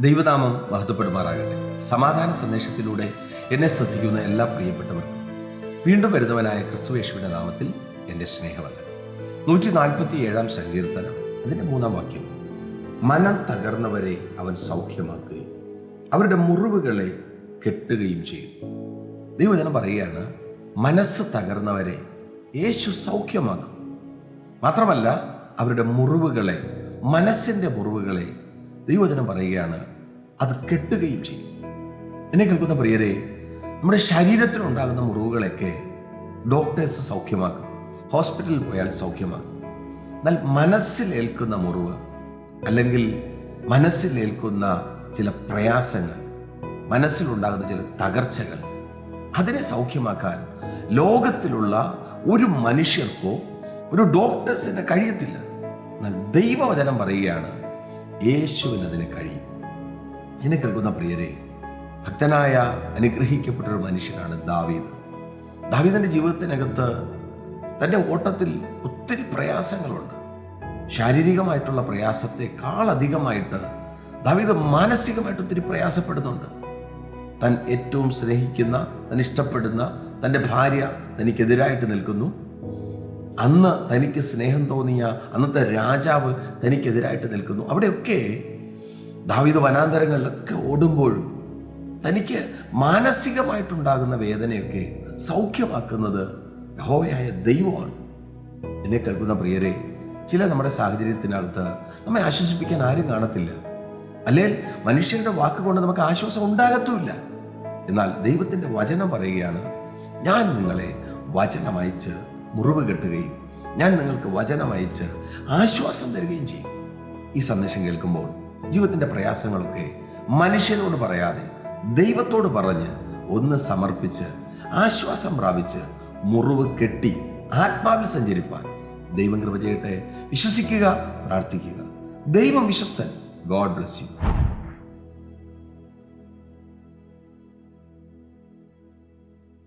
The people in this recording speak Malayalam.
ദൈവനാമം മഹത്വപ്പെടുമാറാകട്ടെ. സമാധാന സന്ദേശത്തിലൂടെ എന്നെ ശ്രദ്ധിക്കുന്ന എല്ലാ പ്രിയപ്പെട്ടവർക്കും വീണ്ടും വരുന്നവനായ ക്രിസ്തുവേശുവിന്റെ നാമത്തിൽ എന്റെ സ്നേഹമല്ല നൂറ്റി നാൽപ്പത്തി ഏഴാം സങ്കീർത്തനം അതിന്റെ മൂന്നാം വാക്യം. മനം തകർന്നവരെ അവൻ സൗഖ്യമാക്കുകയും അവരുടെ മുറിവുകളെ കെട്ടുകയും ചെയ്യും. ദൈവജനം പറയുകയാണ് മനസ്സ് തകർന്നവരെ യേശു സൗഖ്യമാക്കും. മാത്രമല്ല അവരുടെ മുറിവുകളെ മനസ്സിന്റെ മുറിവുകളെ ദൈവജനം പറയുകയാണ് അത് കെട്ടുകയും ചെയ്യും. എന്നെ കേൾക്കുന്ന പ്രിയരെ നമ്മുടെ ശരീരത്തിലുണ്ടാകുന്ന മുറിവുകളൊക്കെ ഡോക്ടേഴ്സ് സൗഖ്യമാക്കും. ഹോസ്പിറ്റലിൽ പോയാൽ സൗഖ്യമാക്കും. എന്നാൽ മനസ്സിലേൽക്കുന്ന മുറിവ് അല്ലെങ്കിൽ മനസ്സിലേൽക്കുന്ന ചില പ്രയാസങ്ങൾ മനസ്സിലുണ്ടാകുന്ന ചില തകർച്ചകൾ അതിനെ സൗഖ്യമാക്കാൻ ലോകത്തിലുള്ള ഒരു മനുഷ്യർക്കോ ഒരു ഡോക്ടേഴ്സിന് കഴിയത്തില്ല. എന്നാൽ ദൈവവചനം പറയുകയാണ് യേശുവിന് അതിന് കഴിയും. എന്നെ കേൾക്കുന്ന പ്രിയരെ ഭക്തനായ അനുഗ്രഹിക്കപ്പെട്ടൊരു മനുഷ്യനാണ് ദാവീദ്. ദാവീദിന്റെ ജീവിതത്തിനകത്ത് തന്റെ ഓട്ടത്തിൽ ഒത്തിരി പ്രയാസങ്ങളുണ്ട്. ശാരീരികമായിട്ടുള്ള പ്രയാസത്തെക്കാൾ അധികമായിട്ട് ദാവീദ് മാനസികമായിട്ട് ഒത്തിരി പ്രയാസപ്പെടുന്നുണ്ട്. തൻ ഏറ്റവും സ്നേഹിക്കുന്ന താൻ ഇഷ്ടപ്പെടുന്ന തന്റെ ഭാര്യ തനിക്കെതിരായിട്ട് നിൽക്കുന്നു. അന്ന് തനിക്ക് സ്നേഹം തോന്നിയ അന്നത്തെ രാജാവ് തനിക്കെതിരായിട്ട് നിൽക്കുന്നു. അവിടെയൊക്കെ ദാവീദ് വനാന്തരങ്ങളിലൊക്കെ ഓടുമ്പോഴും തനിക്ക് മാനസികമായിട്ടുണ്ടാകുന്ന വേദനയൊക്കെ സൗഖ്യമാക്കുന്നത് യഹോവയായ ദൈവമാണ്. എന്നെ കേൾക്കുന്ന പ്രിയരെ ചില നമ്മുടെ സാഹചര്യത്തിനകത്ത് നമ്മെ ആശ്വസിപ്പിക്കാൻ ആരും കാണത്തില്ല. അല്ലെങ്കിൽ മനുഷ്യരുടെ വാക്കുകൊണ്ട് നമുക്ക് ആശ്വാസം ഉണ്ടാകത്തുമില്ല. എന്നാൽ ദൈവത്തിന്റെ വചനം പറയുകയാണ് ഞാൻ നിങ്ങളെ വചനമയച്ച് മുറിവ് കെട്ടുകയും ഞാൻ നിങ്ങൾക്ക് വചനമയച്ച് ആശ്വാസം തരികയും ചെയ്യും. ഈ സന്ദേശം കേൾക്കുമ്പോൾ ജീവിതത്തിന്റെ പ്രയാസങ്ങളൊക്കെ മനുഷ്യനോട് പറയാതെ ദൈവത്തോട് പറഞ്ഞ് ഒന്ന് സമർപ്പിച്ച് ആശ്വാസം പ്രാപിച്ച് മുറിവ് കെട്ടി ആത്മാവിൽ സഞ്ചരിപ്പാൻ ദൈവം കൃപ ചെയ്യട്ടെ. വിശ്വസിക്കുക പ്രാർത്ഥിക്കുക. ദൈവം വിശ്വസ്തൻ. God bless you.